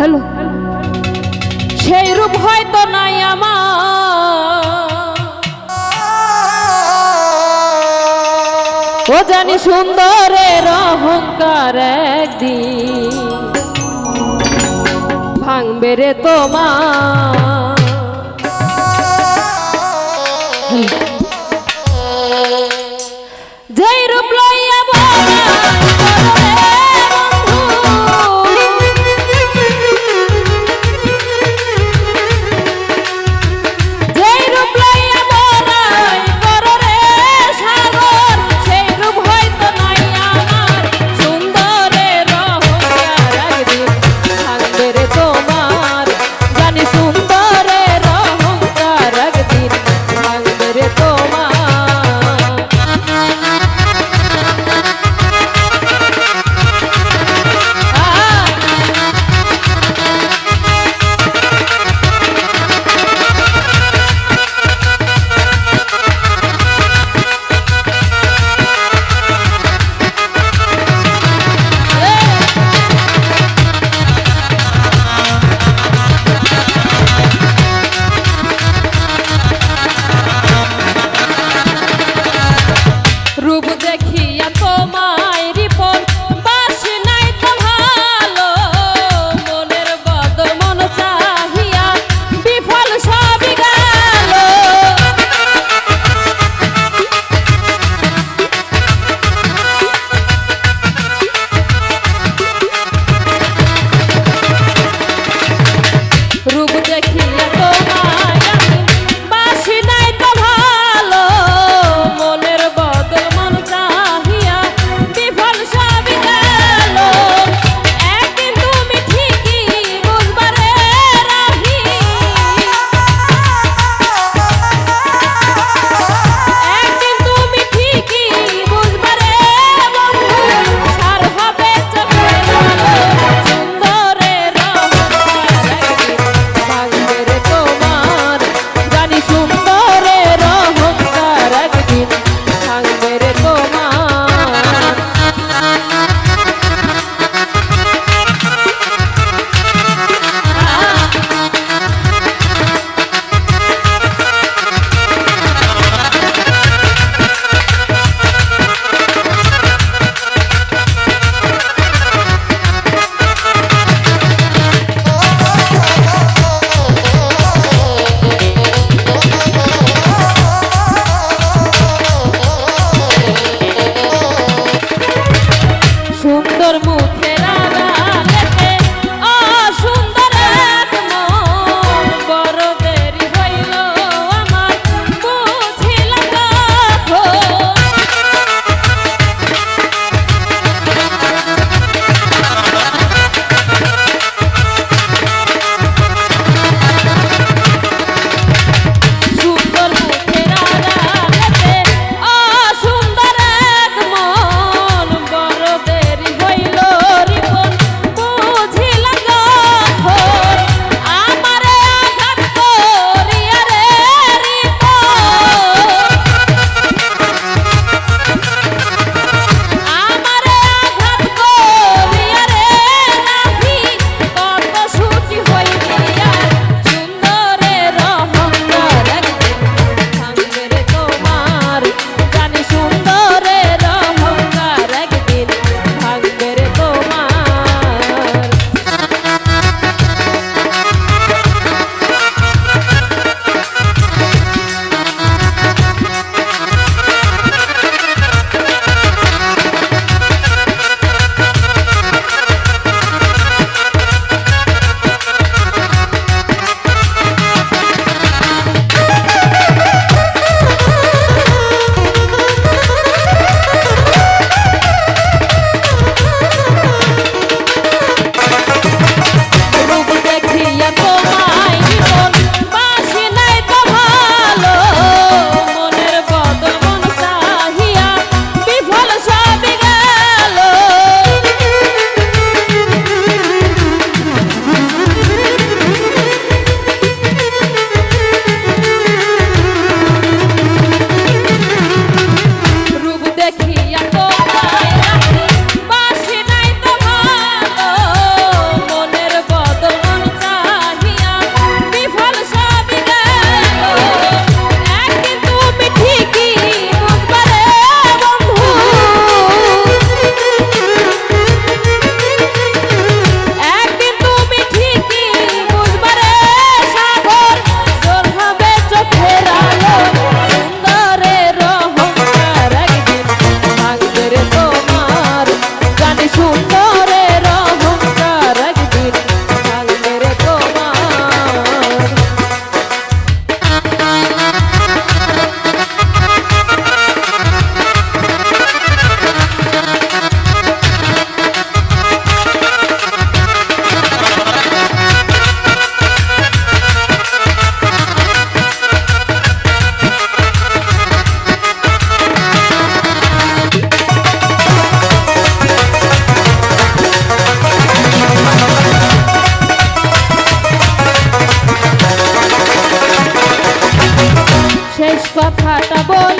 Hello সেই রূপ হয়তো নাই আমার। ও জানি সুন্দরের অহংকার একদিন ভাঙবে রে তোমার। তোমার Oh. কথাটা বল।